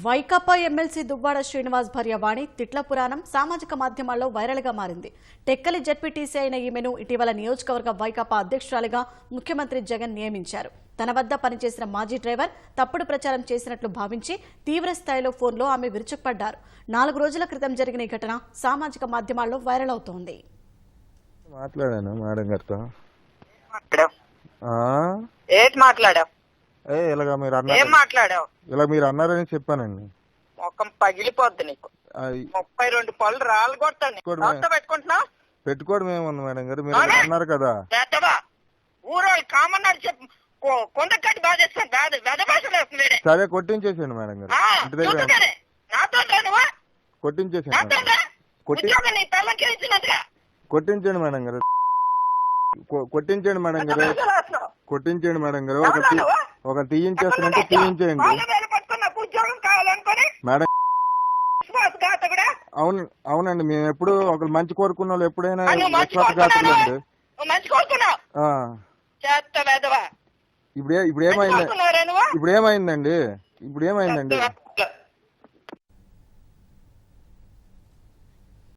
Vaikapa MLC Duvvada Srinivas భార్య వాణి తిట్ల పురాణం సామాజిక మాధ్యమాల్లో వైరల్గా మారింది. టెక్కలి జడ్పీటీసీ అయిన ఈమెను ఇటీవల నియోజకవర్గ వైకాపా అధ్యక్షురాలిగా ముఖ్యమంత్రి జగన్ నియమించారు. తన వద్ద పనిచేసిన మాజీ డ్రైవర్ తప్పుడు ప్రచారం చేసినట్లు భావించి తీవ్ర స్థాయిలో ఫోన్లో ఆమె విరుచుకుపడ్డారు. నాలుగు రోజుల క్రితం జరిగిన ఈ ఘటన సామాజిక మాధ్యమాల్లో వైరల్ అవుతోంది. మాట్లాడాను మేడం గారితో? ఏ ఇలాగ మీరు ఏం అన్నారు మాట్లాడావు ఇలా మీరు అన్నారని చెప్పానండి మొఖం పగిలిపోద్ది నీకు ఆ, ముప్పై రెండు పళ్ళు రాళ్ళు కొట్టాను కొడు. పెట్టుకుంటున్నావు పెట్టుకోవడం ఏముంది మేడం గారు మీరు? అన్నారు కదా చేద్దవా ఊరో కామన్నారు చెప్పు కొ- కొండకట్టి బాగా చేస్తాను కాదు వెద భాషలు వేస్తుంది వీడే. సరే కొట్టించేసాను మేడం గారు ఆ, ఇంటి దగ్గర చూస్తుంటానే. నాతో రా నువ్వు కొట్టించేసాను నాతో మేడం. రా. కొట్టి ఉద్యోగం నీ పిల్లలకి ఇచ్చినట్టుగా కొట్టించండి మేడం గారు కొ- కొట్టించండి మేడం గారు. కొట్టించండి మేడం గారు ఒక? ఒక ఉన్నావు? తీయించేయండి మేడం. అవును అవునండి. మేము ఎప్పుడు ఒక మంచి కోరుకున్న వాళ్ళు ఎప్పుడైనా ఆ, నువ్వు మంచి విశ్వాసఘాతులు కోరుకున్నావు అండి నువ్వు మంచి కోరుకున్నావు? ఆ. చేత్త వెదవా? ఇప్పుడు ఇప్పుడు ఏమైంది ఇప్పుడు ఏమైందండి ఇప్పుడు ఏమైందండి